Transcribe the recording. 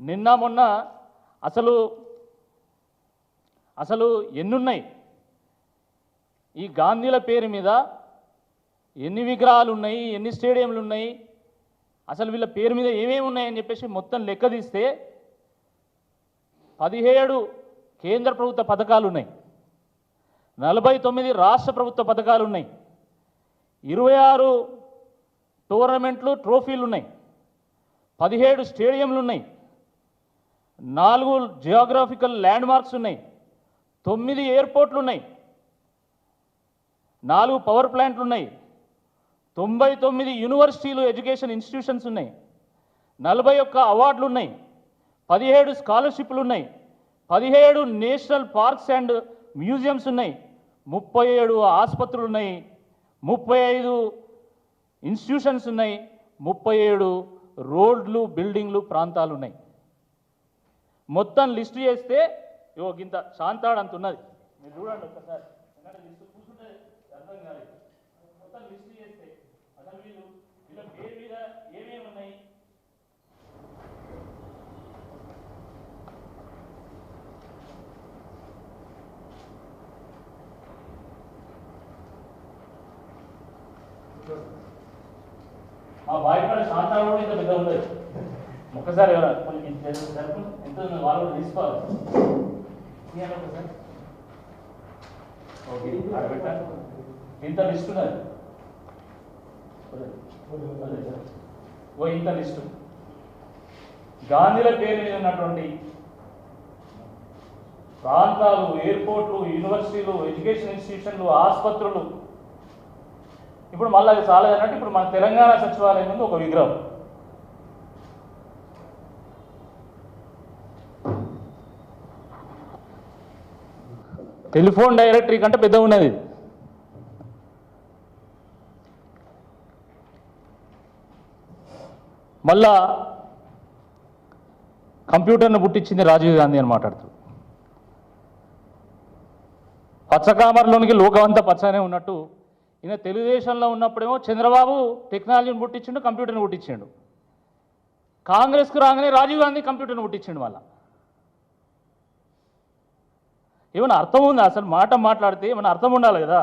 నిన్న మొన్న అసలు అసలు ఎన్నున్నాయి? ఈ గాంధీల పేరు మీద ఎన్ని విగ్రహాలు ఉన్నాయి ఎన్ని స్టేడియంలు ఉన్నాయి అసలు వీళ్ళ పేరు మీద ఏమేమి ఉన్నాయని చెప్పేసి మొత్తం లెక్క తీస్తే పదిహేడు కేంద్ర ప్రభుత్వ పథకాలు ఉన్నాయి నలభై తొమ్మిది రాష్ట్ర ప్రభుత్వ పథకాలు ఉన్నాయి ఇరవై ఆరు టోర్నమెంట్లు ట్రోఫీలు ఉన్నాయి పదిహేడు స్టేడియంలు ఉన్నాయి నాలుగు జియోగ్రాఫికల్ ల్యాండ్ మార్క్స్ ఉన్నాయి. తొమ్మిది ఎయిర్పోర్ట్లు ఉన్నాయి నాలుగు పవర్ ప్లాంట్లు ఉన్నాయి తొంభై తొమ్మిది యూనివర్సిటీలు ఎడ్యుకేషన్ ఇన్స్టిట్యూషన్స్ ఉన్నాయి. నలభై ఒక్క అవార్డులు ఉన్నాయి పదిహేడు స్కాలర్షిప్లు ఉన్నాయి పదిహేడు నేషనల్ పార్క్స్ అండ్ మ్యూజియంస్ ఉన్నాయి. ముప్పై ఏడు ఆసుపత్రులు ఉన్నాయి ముప్పై ఐదు ఇన్స్టిట్యూషన్స్ ఉన్నాయి. ముప్పై ఏడు రోడ్లు బిల్డింగ్లు ప్రాంతాలు ఉన్నాయి మొత్తం లిస్టు చేస్తే ఇవో గింత శాంతాడు అంత ఉన్నది మీరు చూడండి ఒక్కసారి ఎందుకంటే లిస్టు చూస్తుంటే అర్థం కాలేదు. మొత్తం లిస్టు చేస్తే అసలు వీళ్ళు వీళ్ళ పేరు మీద ఏమేమి ఉన్నాయి? మా శాంతాడు కూడా ఇంత పెద్ద ఉండదు. ఒక్కసారి ఎవరా? కొంచెం ఎంత వాళ్ళు కూడా తీసుకోవాలి. ఒకసారి. ఓకే. పెట్టండి ఇంత లిస్ట్ ఉన్నది. ఓ ఇంత లిస్టు. గాంధీల పేరు మీద ఉన్నటువంటి ప్రాంతాలు ఎయిర్పోర్ట్లు యూనివర్సిటీలు ఎడ్యుకేషన్ ఇన్స్టిట్యూషన్లు ఆసుపత్రులు. ఇప్పుడు మళ్ళీ అది అన్నట్టు ఇప్పుడు మన తెలంగాణ సచివాలయం ముందు ఒక విగ్రహం. టెలిఫోన్ డైరెక్టరీ కంటే పెద్ద ఉన్నది మళ్ళా కంప్యూటర్ను పుట్టించింది రాజీవ్ గాంధీ అని మాట్లాడుతూ. పచ్చకామర్లోనికి లోకమంతా పచ్చనే ఉన్నట్టు ఈయన తెలుగుదేశంలో ఉన్నప్పుడేమో చంద్రబాబు టెక్నాలజీని పుట్టించిండు కంప్యూటర్ని పుట్టించిండు. కాంగ్రెస్కు రాగానే రాజీవ్ గాంధీ కంప్యూటర్ని పుట్టించిండు మళ్ళీ. ఏమైనా అర్థం ఉందా? అసలు మాట మాట్లాడితే ఏమైనా అర్థం ఉండాలి కదా?